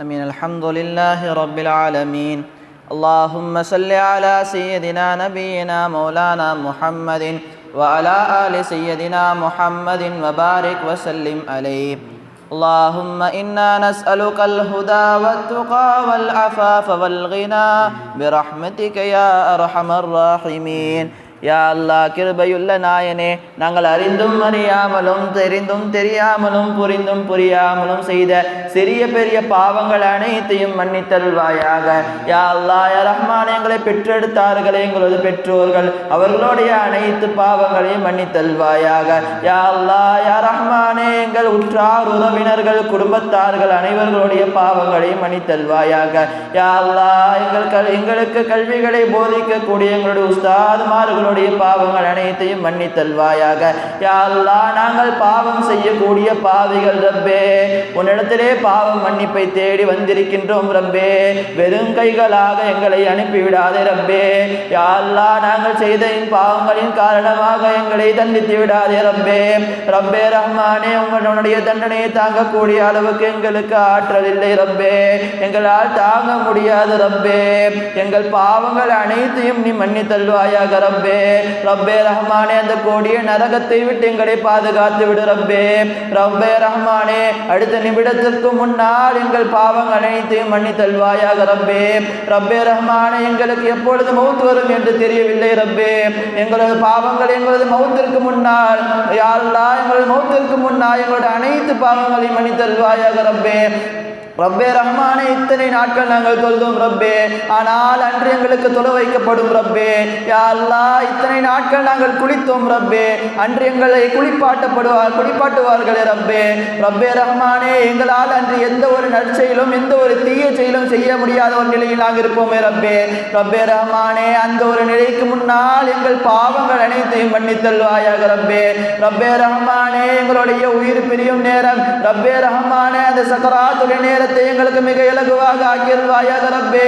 أمين. الحمد لله رب العالمين. اللهم صل على سيدنا نبينا مولانا محمد وعلى آل سيدنا محمد وبارك وسلم عليه. اللهم إنا نسألك الهدى والتقى والعفاف والغنى برحمتك يا أرحم الراحمين. யா அல்லா கிருபையுள்ள நாயனே நாங்கள் அறிந்தும் அறியாமலும் தெரிந்தும் தெரியாமலும் புரிந்தும் புரியாமலும் செய்த சிறிய பெரிய பாவங்கள் அனைத்தையும் மன்னித்தல்வாயாக யா அல்லா யா ரஹ்மான் எங்களை பெற்றெடுத்தார்களே எங்களது பெற்றோர்கள் அவர்களுடைய அனைத்து பாவங்களையும் மன்னித்தல்வாயாக யா அல்லா யா ரஹ்மானே எங்கள் உற்றார் உறவினர்கள் குடும்பத்தார்கள் அனைவர்களுடைய பாவங்களையும் மன்னித்தல்வாயாக யா அல்லா எங்கள் கல் எங்களுக்கு கல்விகளை போதிக்கக்கூடிய எங்களுடைய உஸ்தாதுமார்களுடைய பாவங்கள் அனைத்தையும் மன்னித்தல்வாயாக. யா நாங்கள் பாவம் செய்யக்கூடிய பாவிகள் ரப்பே. உன்னிடத்திலே பாவம் மன்னிப்பை தேடி வந்திருக்கின்றோம் ரப்பே. வெறும் கைகளாக எங்களை அனுப்பிவிடாதே ரப்பே. யா நாங்கள் செய்த பாவங்களின் காரணமாக எங்களை தண்டித்து விடாதே ரப்பே. ரப்பே ரஹ்மானே உங்களுடைய தண்டனையை தாங்கக்கூடிய அளவுக்கு எங்களுக்கு ஆற்றல் இல்லை ரப்பே. எங்களால் தாங்க முடியாது ரப்பே. எங்கள் பாவங்கள் அனைத்தையும் நீ மன்னித்தல்வாயாக ரப்பே. ரப்பே ரஹ்மானே அந்த கோடிய நரகத்தை விட்டு எங்களை பாதுகாத்து விடு ரப்பே. ரப்பே ரஹ்மானே அடுத்த நிமிடத்திற்கு முன்னால் எங்கள் பாவங்கள் அனைத்தையும் மன்னித்தல்வாயாக ரப்பே. ரப்பே ரஹ்மானே எங்களுக்கு எப்பொழுது மௌத்து வரும் என்று தெரியவில்லை ரப்பே. எங்களது பாவங்கள் எங்களது மௌத்திற்கு முன்னால் யாரெல்லாம் எங்களது மௌத்திற்கு முன்னால் எங்களோட அனைத்து பாவங்களையும் மன்னித்தல்வாயாக ரப்பே. ரப்பே ரஹ்மானே இத்தனை நாட்கள் நாங்கள் தொழுதோம் ரப்பே. ஆனால் அன்று எங்களுக்கு தொழ வைக்கப்படும் ரப்பே. யா இத்தனை நாட்கள் நாங்கள் குளித்தோம் ரப்பே. அன்று எங்களை குளிப்பாட்டப்படுவார் குளிப்பாட்டுவார்களே ரப்பே. ரப்பே ரஹ்மானே எங்களால் அன்று எந்த ஒரு நற்செயலும் எந்த ஒரு தீய செயலும் செய்ய முடியாத ஒரு நிலையில் நாங்கள் இருப்போமே ரப்பே. ரப்பே ரஹ்மானே அந்த ஒரு நிலைக்கு முன்னால் எங்கள் பாவங்கள் அனைத்தையும் மன்னித்தல்வாயாக ரப்பே. ரப்பே ரஹ்மானே எங்களுடைய உயிர் பிரியும் நேரம். ரப்பே ரஹ்மானே அந்த சக்கராத்துடைய நேரத்தை எங்களுக்கு மிக இலகுவாக ஆக்கியல்வாயாக ரப்பே.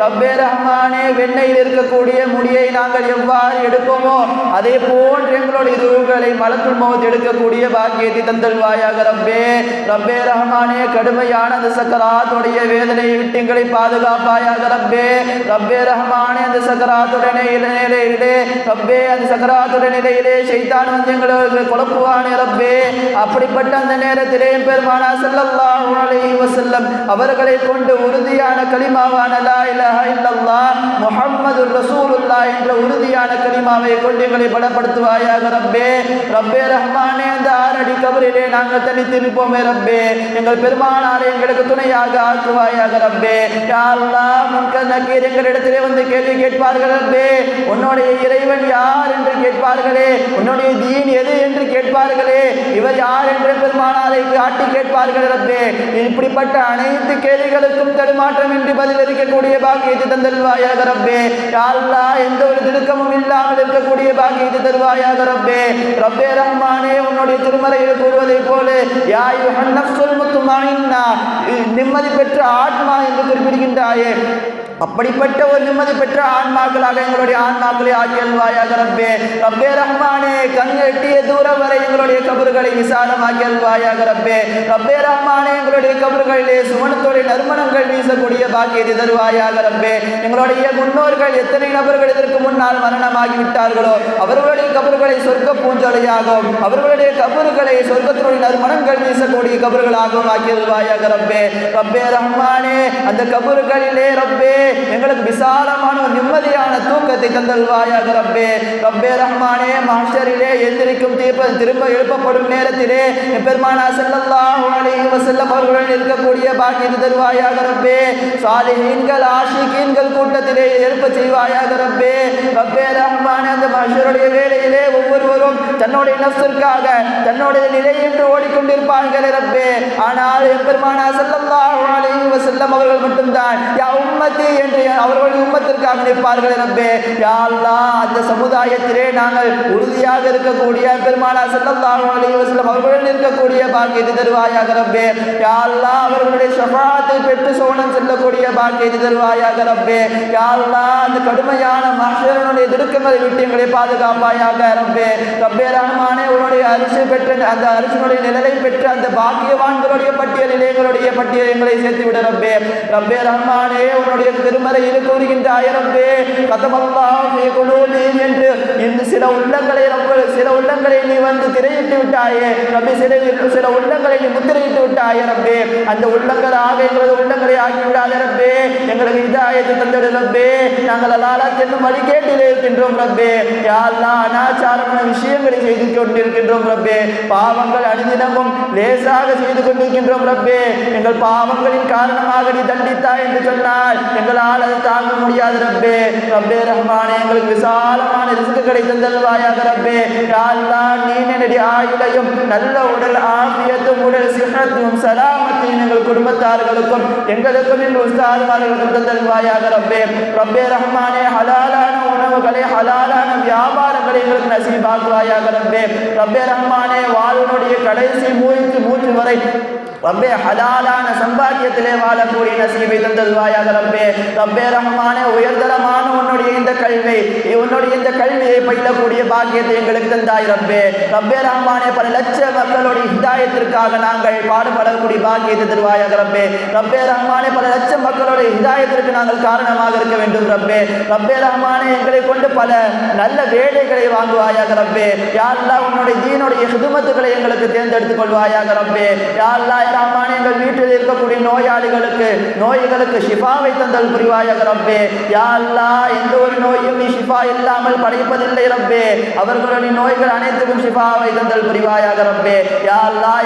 ரப்பே ரஹ்மானே வெண்ணையில் இருக்கக்கூடிய முடியை நாங்கள் எவ்வாறு எடுப்போமோ அதே போன்று எங்களுடைய இதுவுகளை மலத்துள் மோத் எடுக்கக்கூடிய பாக்கியத்தை தந்தல்வாயாக ரப்பே. ரப்பே ரஹ்மானே கடுமையான அந்த சக்கராத்துடைய வேதனையை விட்டு எங்களை பாதுகாப்பாயாக ரப்பே. ரப்பே ரஹ்மானே அந்த சக்கராத்துடைய நிலையிலே ரப்பே அந்த சக்கராத்துடைய நிலையிலே செய்தான் வந்து எங்களுக்கு குழப்புவானே ரப்பே. அப்படிப்பட்ட அந்த நேரத்திலே பெருமானா ஸல்லல்லாஹு அலைஹி வசல்லம் அவர்களை கொண்டு உறுதியான களிமாவான லா இலாஹ இல்லல்லாஹ் முஹம்மதுர் என்ற உறுதியான களிமாவை கொண்டு எங்களை பலப்படுத்துவாயாக ரப்பே. ரப்பே ரஹ்மானே அந்த ஆறடி கபரிலே நாங்கள் தனித்து ரப்பே. எங்கள் பெருமானாரை எங்களுக்கு துணையாக ஆக்குவாயாக ரப்பே. யா முன்கர் நக்கீர் எங்களிடத்திலே வந்து கேள்வி கேட்பார்கள் ரப்பே. உன்னுடைய இறைவன் யார் என்று கேட்பார்களே? உன்னுடைய தீன் எது என்று கேட்பார்களே? இவர் யார் என்று பெருமானாரை காட்டி கேட்பார்கள் ரப்பே. இப்படிப்பட்ட அனைத்து கேள்விகளுக்கும் தடுமாற்றம் இன்றி பதிலளிக்கக்கூடிய பாக்கியத்தை தந்தல்வாயாக ரப்பே. யா எந்த ஒரு திருக்கமும் இல்லாமல் இருக்கக்கூடிய பாக்கியத்தை தருவாயாக ரப்பே. ரப்பே ரஹ்மானே உன்னுடைய திருமறையில் கூறுவதைப் போல யாய் யுஹன் முத்துமாயின்னா நிம்மதி பெற்ற ஆத்மா என்று குறிப்பிடுகின்றாயே. அப்படிப்பட்ட ஒரு நிம்மதி பெற்ற ஆன்மாக்களாக எங்களுடைய ஆன்மாக்களை ஆக்கியல்வாயாக ரப்பே. ரப்பே ரஹ்மானே கண் எட்டிய தூரம் வரை எங்களுடைய கபறுகளை விசாலமாக்கி அல்வாயாக ரப்பே. ரப்பே ரஹ்மானே எங்களுடைய கபறுகளிலே சுமணத்தோடைய நறுமணங்கள் வீசக்கூடிய பாக்கியத்தை தருவாயாக ரப்பே. எங்களுடைய முன்னோர்கள் எத்தனை நபர்கள் இதற்கு முன்னால் மரணமாகி விட்டார்களோ அவர்களுடைய கபறுகளை சொர்க்க பூஞ்சொலையாகவும் அவர்களுடைய கபறுகளை சொர்க்கத்தினுடைய நறுமணங்கள் வீசக்கூடிய கபறுகளாகவும் ஆக்கியல்வாயாக ரப்பே. ரப்பே ரஹ்மானே அந்த கபறுகளிலே ரப்பே எங்களுக்கு விசாலமான ஒரு நிம்மதியான தூக்கத்தை தந்தல்வாயாக ரப்பே. ரப்பே ரஹ்மானே மாஸ்டரிலே எந்திரிக்கும் தீர்ப்ப திரும்ப எழுப்பப்படும் நேரத்திலே பெருமானா செல்லல்லாஹு அலைஹி வஸல்லம் அவர்களுடன் இருக்கக்கூடிய பாக்கியத்தை தருவாயாக ரப்பே. சாலிஹீன்கள் ஆஷிகீன்கள் கூட்டத்திலே எழுப்ப செய்வாயாக ரப்பே. ரப்பே ரஹ்மானே அந்த மாஸ்டருடைய வேலையிலே ஒவ்வொருவரும் தன்னுடைய நஃப்ஸிற்காக தன்னுடைய நிலை என்று ஓடிக்கொண்டிருப்பார்கள் ரப்பே. ஆனால் என் பெருமானா ஸல்லல்லாஹு அலைஹி வஸல்லம் அவர்கள் மட்டும்தான். யா உம்ம உம்மத்தி என்று அவர்களுடைய உம்மத்திற்காக நிற்பார்கள் ரப்பே. யாழ்லா அந்த சமுதாயத்திலே நாங்கள் உறுதியாக இருக்கக்கூடிய பெருமானா ஸல்லல்லாஹு அலைஹி வஸல்லம் அவர்களுடன் இருக்கக்கூடிய பாக்கியத்தை தருவாயாக ரப்பே. யாழ்லா அவர்களுடைய ஷஃபாத்தை பெற்று சோனம் செல்லக்கூடிய பாக்கியத்தை தருவாயாக ரப்பே. யாழ்லா அந்த கடுமையான மஹ்ஷருடைய திருக்கங்களை விட்டு எங்களை பாதுகாப்பாயாக ரப்பே. ரப்பே ரஹ்மானே உன்னுடைய அரிசி பெற்ற அந்த அரிசினுடைய நிழலை பெற்று அந்த பாக்கியவான்களுடைய பட்டியலில் எங்களுடைய பட்டியல் எங்களை சேர்த்து விட ரப்பே. ரப்பே ரஹ்மானே உன்னுடைய திருமறையில் கூறுகின்ற ரப்பே கதமல்லாஹு குலூபிஹிம் என்று இந்த சில உள்ளங்களை சில உள்ளங்களை நீ வந்து திரையிட்டு விட்டாயே ரப்பே சில சில உள்ளங்களை நீ முத்திரையிட்டு விட்டாயே ரப்பே. அந்த ஆக எங்களது உள்ளங்களை ஆக்கி விடாத ரப்பே. எங்களுக்கு இதாயத்தை தந்திடு ரப்பே. நாங்கள் அலாலா சென்று வழி கேட்டிலே இருக்கின்றோம் ரப்பே. யாரெல்லாம் அனாச்சாரமான விஷயங்களை செய்து கொண்டிருக்கின்றோம் ரப்பே. பாவங்கள் அனுதினமும் லேசாக செய்து கொண்டிருக்கின்றோம் ரப்பே. எங்கள் பாவங்களின் காரணமாக நீ தண்டித்தாய் என்று சொன்னால் எங்கள் எங்களால் அதை தாங்க முடியாது ரப்பே. ரப்பே ரஹ்மானே எங்களுக்கு விசாலமான ரிசுக்கு தந்தல்வாயாக ரப்பே. யா நீ என்னுடைய ஆயுளையும் நல்ல உடல் ஆபியத்தும் உடல் சிஹத்தும் சலாமத்தையும் எங்கள் குடும்பத்தார்களுக்கும் எங்களுக்கும் எங்கள் உஸ்தாதுமார்களுக்கும் தந்தல்வாயாக ரப்பே. ரப்பே ரஹ்மானே ஹலாலான உணவுகளை ஹலாலான வியாபாரங்களை எங்களுக்கு நசீபாக்குவாயாக ரப்பே. ரப்பே ரஹ்மானே வாழ்வனுடைய கடைசி மூச்சு மூச்சு வரை ரப்பே ஹலாலான சம்பாக்கியத்திலே வாழக்கூடிய நசீபை தந்தல்வாயாக ரப்பே. ரப்பே ரஹமான உயர்தரமான உன்னுடைய இந்த கல்வி உன்னுடைய இந்த கல்வியை பயிலக்கூடிய பாக்கியத்தை எங்களுக்கு தந்தாய் ரப்பே. ரப்பே ரஹமானே பல லட்ச மக்களுடைய ஹிதாயத்திற்காக நாங்கள் பாடுபடக்கூடிய பாக்கியத்தை தருவாயாக ரப்பே. ரப்பே ரஹமானே பல லட்சம் மக்களுடைய ஹிதாயத்திற்கு நாங்கள் காரணமாக இருக்க வேண்டும் ரப்பே. ரப்பே ரஹமானே எங்களை கொண்டு பல நல்ல வேலைகளை வாங்குவாயாக ரப்பே. யாரெல்லாம் உன்னுடைய தீனுடைய ஹிதுமத்துக்களை எங்களுக்கு தேர்ந்தெடுத்துக் கொள்வாயாக ரப்பே. யாரெல்லாம் ரஹ்மானே எங்கள் வீட்டில் இருக்கக்கூடிய நோயாளிகளுக்கு நோய்களுக்கு ஷிஃபாவை தந்தல் புரிவாயாக ரப்பே. யாழ்லா எந்த ஒரு நோயும் நீ ஷிஃபா இல்லாமல் படைப்பதில்லை ரப்பே. அவர்களுடைய நோய்கள் அனைத்துக்கும் ஷிஃபாவை தந்தல் புரிவாயாக ரப்பே. யா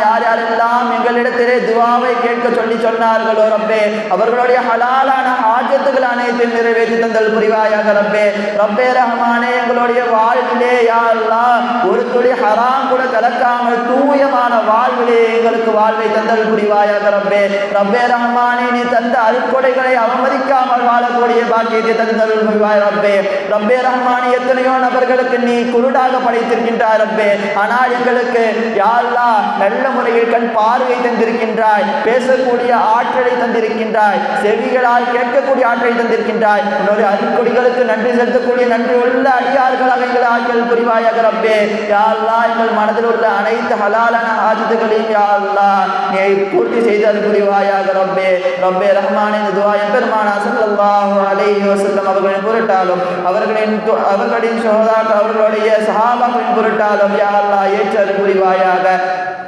யார் யாரெல்லாம் எங்களிடத்திலே துவாவை கேட்க சொல்லி சொன்னார்களோ ரப்பே. அவர்களுடைய ஹலாலான ஹாஜத்துகள் அனைத்தையும் நிறைவேற்றி தந்தல் புரிவாயாக ரப்பே. ரப்பே ரஹ்மானே எங்களுடைய வாழ்விலே யாழ்லா ஒரு துளி ஹராம் கூட கலக்காமல் தூயமான வாழ்விலே எங்களுக்கு வாழ்வை தந்தல் புரிவாயாக ரப்பே. ரப்பே ரஹ்மானே நீ தந்த அருட்கொடைகளை அவமதிக்காமல் வாழக்கூடிய பாக்கியத்தை தந்தல் புரிவாய் ரப்பே. ரப்பே ரஹ்மானி எத்தனையோ நபர்களுக்கு நீ குருடாக படைத்திருக்கின்றாய் ரப்பே. ஆனால் எங்களுக்கு யாழ்லா நல்ல முறையில் கண் பார்வை தந்திருக்கின்றாய் பேசக்கூடிய ஆற்றலை தந்திருக்கின்றாய் செவிகளால் கேட்கக்கூடிய ஆற்றலை தந்திருக்கின்றாய். உன்னுடைய அருட்கொடிகளுக்கு நன்றி செலுத்தக்கூடிய நன்றி உள்ள அடியார்களாக எங்கள் ஆற்றல் புரிவாயாக ரப்பே. யாழ்லா எங்கள் மனதில் உள்ள அனைத்து ஹலாலான ஆஜித்துகளையும் யாழ்லா நீ பூர்த்தி செய்து அது புரிவாயாக ரப்பே ரப்பே ரஹ்மான் இந்த துவா எம்பெருமானா ஸல்லல்லாஹு அலைஹி வஸல்லம் அவர்களின் பொருட்டாலும் அவர்களின் து- அவர்களின் சோதாக்கள் அவர்களுடைய சஹாபாக்களின் பொருட்டாலும் யா அல்லாஹ் ஏற்று அது புரிவாயாக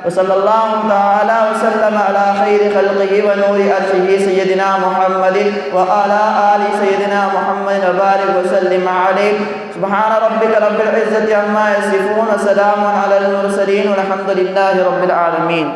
وصلى الله تعالى وسلم على خير خلقه ونور أرشه سيدنا محمد وعلى آل سيدنا محمد وبارك وسلم عليه سبحان ربك رب العزة عما يصفون وسلام على المرسلين والحمد لله رب العالمين